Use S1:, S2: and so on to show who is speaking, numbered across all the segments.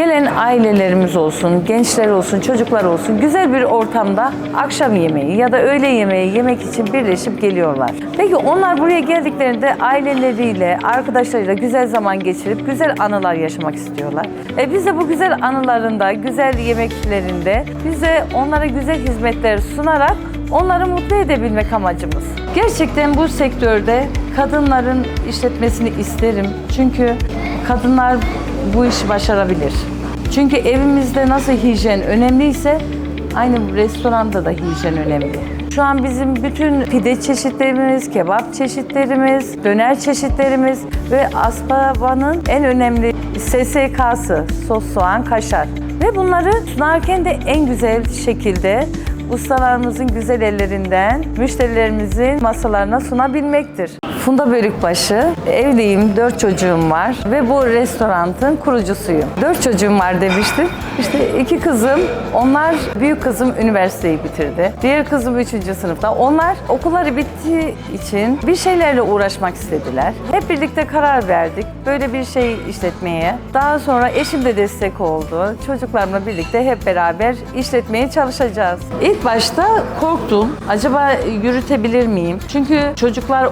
S1: Gelen ailelerimiz olsun, gençler olsun, çocuklar olsun güzel bir ortamda akşam yemeği ya da öğle yemeği yemek için birleşip geliyorlar. Peki onlar buraya geldiklerinde aileleriyle, arkadaşlarıyla güzel zaman geçirip güzel anılar yaşamak istiyorlar. E biz de bu güzel anılarında, güzel yemeklerinde bize onlara güzel hizmetler sunarak onları mutlu edebilmek amacımız. Gerçekten bu sektörde kadınların işletmesini isterim. Çünkü kadınlar bu işi başarabilir. Çünkü evimizde nasıl hijyen önemliyse aynı restoranda da hijyen önemli. Şu an bizim bütün pide çeşitlerimiz, kebap çeşitlerimiz, döner çeşitlerimiz ve Aspava'nın en önemli SSK'sı sos, soğan, kaşar. Ve bunları sunarken de en güzel şekilde ustalarımızın güzel ellerinden müşterilerimizin masalarına sunabilmektir. Funda Börükbaşı, evliyim, dört çocuğum var ve bu restoranın kurucusuyum. Dört çocuğum var demiştim. İşte iki kızım, onlar büyük kızım üniversiteyi bitirdi. Diğer kızım üçüncü sınıfta. Onlar okulları bittiği için bir şeylerle uğraşmak istediler. Hep birlikte karar verdik böyle bir şey işletmeye. Daha sonra eşim de destek oldu. Çocuklarımla birlikte hep beraber işletmeye çalışacağız. İlk başta korktum. Acaba yürütebilir miyim? Çünkü çocuklar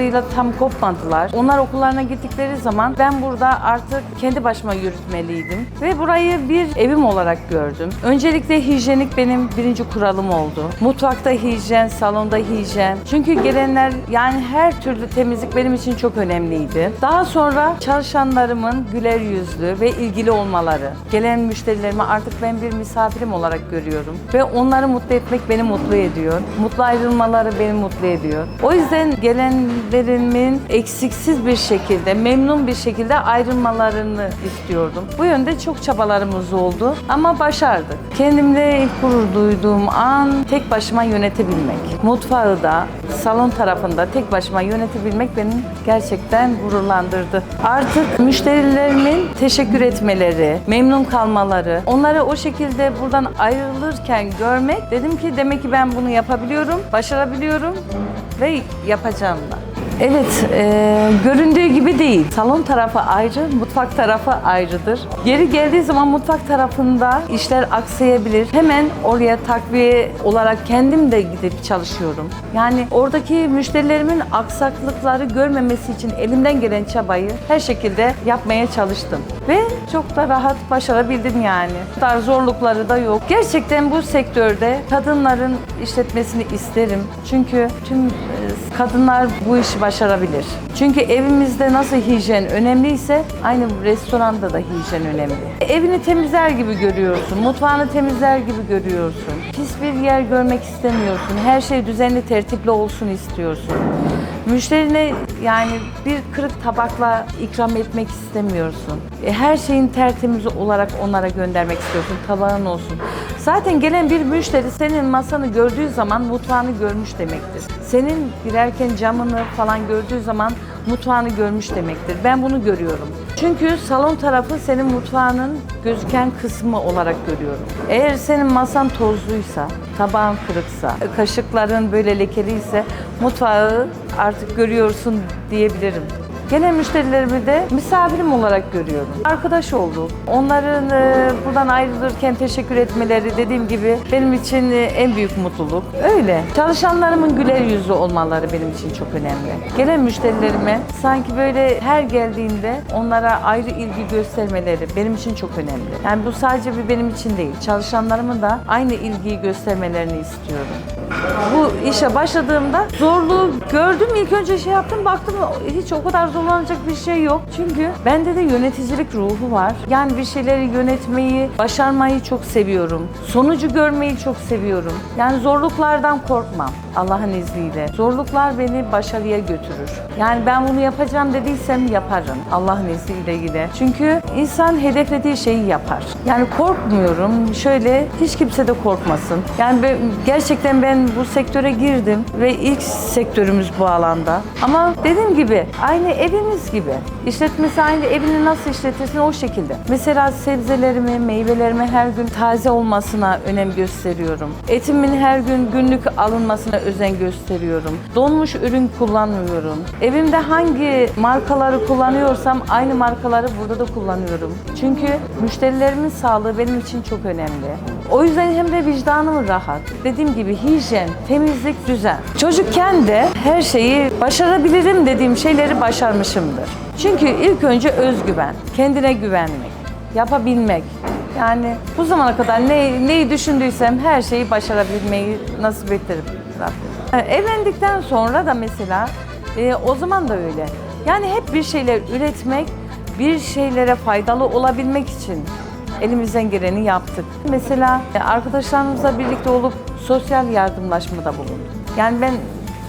S1: okullarıyla tam kopmadılar. Onlar okullarına gittikleri zaman ben burada artık kendi başıma yürütmeliydim. Ve burayı bir evim olarak gördüm. Öncelikle hijyenik benim birinci kuralım oldu. Mutfakta hijyen, salonda hijyen. Çünkü gelenler yani her türlü temizlik benim için çok önemliydi. Daha sonra çalışanlarımın güler yüzlü ve ilgili olmaları. Gelen müşterilerime artık ben bir misafirim olarak görüyorum. Ve onları mutlu etmek beni mutlu ediyor. Mutlu ayrılmaları beni mutlu ediyor. O yüzden gelenlerimin eksiksiz bir şekilde, memnun bir şekilde ayrılmalarını istiyordum. Bu yönde çok çabalarımız oldu ama başardık. Kendimle ilk gurur duyduğum an tek başıma yönetebilmek. Mutfağı da, salon tarafında tek başıma yönetebilmek beni gerçekten gururlandırdı. Artık müşterilerimin teşekkür etmeleri, memnun kalmaları, onları o şekilde buradan ayrılırken görmek dedim ki demek ki ben bunu yapabiliyorum, başarabiliyorum ve yapacağım da. Evet, e, göründüğü gibi değil. Salon tarafı ayrı, mutfak tarafı ayrıdır. Yeri geldiği zaman mutfak tarafında işler aksayabilir. Hemen oraya takviye olarak kendim de gidip çalışıyorum. Yani oradaki müşterilerimin aksaklıkları görmemesi için elimden gelen çabayı her şekilde yapmaya çalıştım. Ve çok da rahat başarabildim yani. Bu kadar zorlukları da yok. Gerçekten bu sektörde kadınların işletmesini isterim. Çünkü tüm e, kadınlar bu işi başarabilir. Çünkü evimizde nasıl hijyen önemliyse aynı restoranda da hijyen önemli. Evini temizler gibi görüyorsun, mutfağını temizler gibi görüyorsun. Pis bir yer görmek istemiyorsun. Her şey düzenli, tertipli olsun istiyorsun. Müşterine yani bir kırık tabakla ikram etmek istemiyorsun. E, Her şeyin tertemiz olarak onlara göndermek istiyorsun. Tabağın olsun. Zaten gelen bir müşteri senin masanı gördüğü zaman mutfağını görmüş demektir. Senin girerken camını falan gördüğü zaman mutfağını görmüş demektir. Ben bunu görüyorum. Çünkü salon tarafı senin mutfağının gözüken kısmı olarak görüyorum. Eğer senin masan tozluysa, tabağın kırıksa, kaşıkların böyle lekeliyse mutfağı artık görüyorsun diyebilirim. Gelen müşterilerimi de misafirim olarak görüyorum. Arkadaş olduk. Onların e, buradan ayrılırken teşekkür etmeleri dediğim gibi benim için e, en büyük mutluluk. Öyle. Çalışanlarımın güler yüzlü olmaları benim için çok önemli. Gelen müşterilerime sanki böyle her geldiğimde onlara ayrı ilgi göstermeleri benim için çok önemli. Yani bu sadece bir benim için değil. Çalışanlarımın da aynı ilgiyi göstermelerini istiyorum. Bu işe başladığımda zorluğu gördüm. İlk önce şey yaptım baktım hiç o kadar zorlanacak bir şey yok. Çünkü bende de yöneticilik ruhu var. Yani bir şeyleri yönetmeyi, başarmayı çok seviyorum. Sonucu görmeyi çok seviyorum. Yani zorluklardan korkmam Allah'ın izniyle. Zorluklar beni başarıya götürür. Yani ben bunu yapacağım dediysem yaparım Allah'ın izniyle yine. Çünkü insan hedeflediği şeyi yapar. Yani korkmuyorum. Şöyle hiç kimse de korkmasın. Yani gerçekten ben bu sektöre girdim ve ilk sektörümüz bu alanda. Ama dediğim gibi aynı evimiz gibi. İşletmesi aynı evini nasıl işletirsin o şekilde. Mesela sebzelerimi, meyvelerimi her gün taze olmasına önem gösteriyorum. Etimin her gün günlük alınmasına özen gösteriyorum. Donmuş ürün kullanmıyorum. Evimde hangi markaları kullanıyorsam aynı markaları burada da kullanıyorum. Çünkü müşterilerimin sağlığı benim için çok önemli. O yüzden hem de vicdanım rahat. Dediğim gibi hijyen, temizlik, düzen. Çocukken de her şeyi başarabilirim dediğim şeyleri başarmışımdır. Çünkü ilk önce özgüven, kendine güvenmek, yapabilmek. Yani bu zamana kadar ne, neyi düşündüysem her şeyi başarabilmeyi nasip ettirir Rabbim. Yani evlendikten sonra da mesela e, o zaman da öyle. Yani hep bir şeyler üretmek, bir şeylere faydalı olabilmek için elimizden geleni yaptık. Mesela e, arkadaşlarımızla birlikte olup sosyal yardımlaşmada bulunduk. Yani ben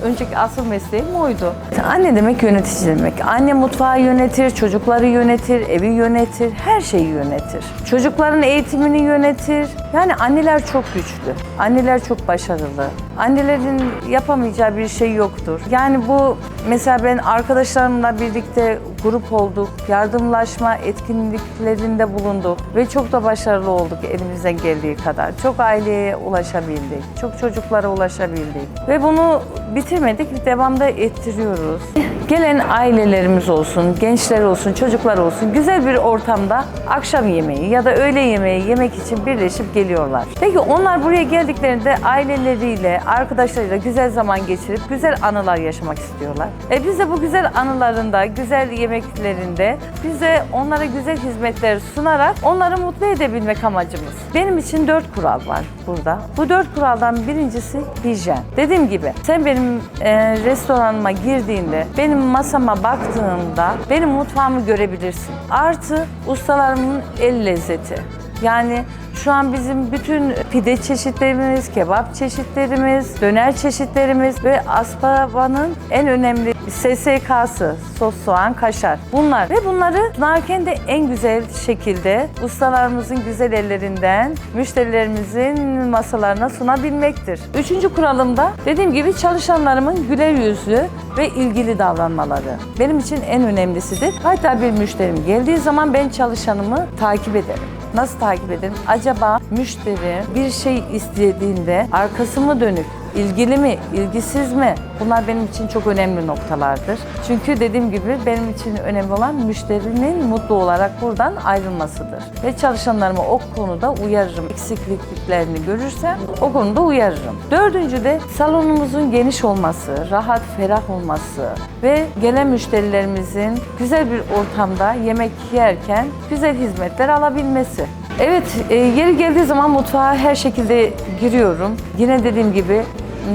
S1: önceki asıl mesleğim oydu. Anne demek yönetici demek. Anne mutfağı yönetir, çocukları yönetir, evi yönetir, her şeyi yönetir. Çocukların eğitimini yönetir. Yani anneler çok güçlü. Anneler çok başarılı. Annelerin yapamayacağı bir şey yoktur. Yani bu mesela ben arkadaşlarımla birlikte grup olduk, yardımlaşma etkinliklerinde bulunduk ve çok da başarılı olduk elimizden geldiği kadar. Çok aileye ulaşabildik, çok çocuklara ulaşabildik ve bunu bitirmedik, devamda ettiriyoruz. Gelen ailelerimiz olsun, gençler olsun, çocuklar olsun güzel bir ortamda akşam yemeği ya da öğle yemeği yemek için birleşip geliyorlar. Peki onlar buraya geldiklerinde aileleriyle, arkadaşlarıyla güzel zaman geçirip güzel anılar yaşamak istiyorlar. E biz de bu güzel anılarında, güzel yemeklerinde biz de onlara güzel hizmetler sunarak onları mutlu edebilmek amacımız. Benim için dört kural var burada. Bu dört kuraldan birincisi hijyen. Dediğim gibi sen benim e, restoranıma girdiğinde, benim masama baktığında benim mutfağımı görebilirsin. Artı ustalarımın el lezzeti. Yani şu an bizim bütün pide çeşitlerimiz, kebap çeşitlerimiz, döner çeşitlerimiz ve Aspava'nın en önemli SSK'sı, sos, soğan, kaşar. Bunlar ve bunları sunarken de en güzel şekilde ustalarımızın güzel ellerinden müşterilerimizin masalarına sunabilmektir. Üçüncü kuralım da dediğim gibi çalışanlarımın güler yüzlü ve ilgili davranmaları. Benim için en önemlisidir. Hatta bir müşterim geldiği zaman ben çalışanımı takip ederim. Nasıl takip ederim? Acaba müşteri bir şey istediğinde arkası mı dönük, ilgili mi, ilgisiz mi? Bunlar benim için çok önemli noktalardır. Çünkü dediğim gibi benim için önemli olan müşterinin mutlu olarak buradan ayrılmasıdır. Ve çalışanlarımı o konuda uyarırım. Eksikliklerini görürsem o konuda uyarırım. Dördüncü de salonumuzun geniş olması, rahat, ferah olması ve gelen müşterilerimizin güzel bir ortamda yemek yerken güzel hizmetler alabilmesi. Evet, e, yeri geldiği zaman mutfağa her şekilde giriyorum. Yine dediğim gibi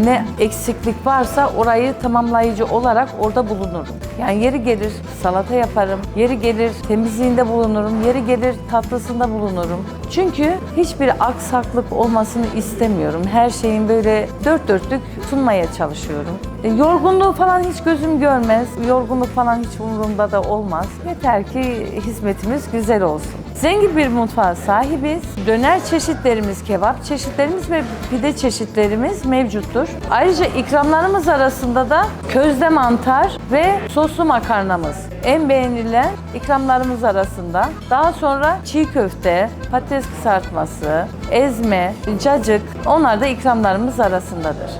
S1: ne eksiklik varsa orayı tamamlayıcı olarak orada bulunurum. Yani yeri gelir salata yaparım, yeri gelir temizliğinde bulunurum, yeri gelir tatlısında bulunurum. Çünkü hiçbir aksaklık olmasını istemiyorum. Her şeyin böyle dört dörtlük sunmaya çalışıyorum. E, Yorgunluğu falan hiç gözüm görmez. Yorgunluk falan hiç umurumda da olmaz. Yeter ki hizmetimiz güzel olsun. Zengin bir mutfağa sahibiz. Döner çeşitlerimiz, kebap çeşitlerimiz ve pide çeşitlerimiz mevcuttur. Ayrıca ikramlarımız arasında da közde mantar ve soslu makarnamız en beğenilen ikramlarımız arasında. Daha sonra çiğ köfte, patates kızartması, ezme, cacık onlar da ikramlarımız arasındadır.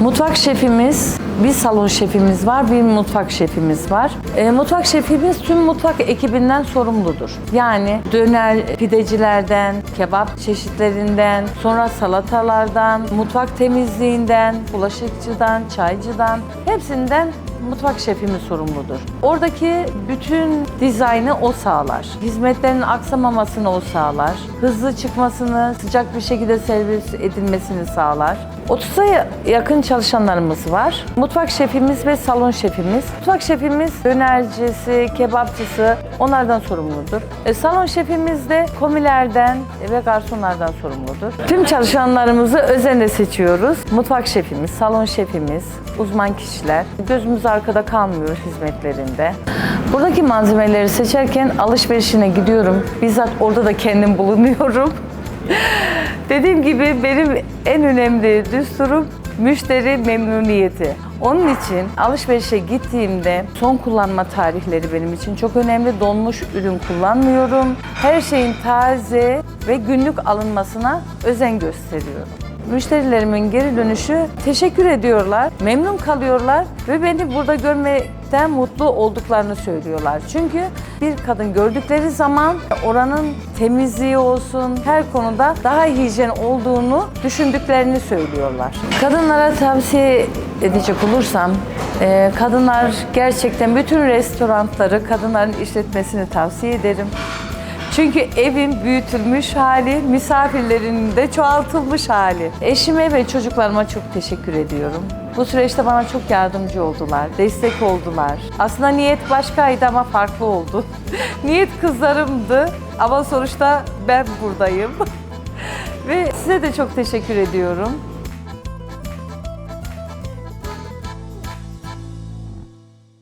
S1: Mutfak şefimiz, bir salon şefimiz var, bir mutfak şefimiz var. E, mutfak şefimiz tüm mutfak ekibinden sorumludur. Yani döner pidecilerden, kebap çeşitlerinden, sonra salatalardan, mutfak temizliğinden, bulaşıkçıdan, çaycıdan hepsinden mutfak şefimiz sorumludur. Oradaki bütün dizaynı o sağlar. Hizmetlerin aksamamasını o sağlar. Hızlı çıkmasını, sıcak bir şekilde servis edilmesini sağlar. 30'a yakın çalışanlarımız var. Mutfak şefimiz ve salon şefimiz. Mutfak şefimiz dönercisi, kebapçısı onlardan sorumludur. E, salon şefimiz de komilerden ve garsonlardan sorumludur. Tüm çalışanlarımızı özenle seçiyoruz. Mutfak şefimiz, salon şefimiz, uzman kişiler. Gözümüz arkada kalmıyor hizmetlerinde. Buradaki malzemeleri seçerken alışverişine gidiyorum. Bizzat orada da kendim bulunuyorum. Dediğim gibi benim en önemli düsturum müşteri memnuniyeti. Onun için alışverişe gittiğimde son kullanma tarihleri benim için çok önemli. Donmuş ürün kullanmıyorum. Her şeyin taze ve günlük alınmasına özen gösteriyorum. Müşterilerimin geri dönüşü teşekkür ediyorlar, memnun kalıyorlar ve beni burada görmekten mutlu olduklarını söylüyorlar. Çünkü bir kadın gördükleri zaman oranın temizliği olsun her konuda daha hijyen olduğunu düşündüklerini söylüyorlar. Kadınlara tavsiye edecek olursam e, kadınlar gerçekten bütün restoranları kadınların işletmesini tavsiye ederim. Çünkü evin büyütülmüş hali, misafirlerin de çoğaltılmış hali. Eşime ve çocuklarıma çok teşekkür ediyorum. Bu süreçte bana çok yardımcı oldular, destek oldular. Aslında niyet başkaydı ama farklı oldu. niyet kızlarımdı ama sonuçta ben buradayım. ve size de çok teşekkür ediyorum.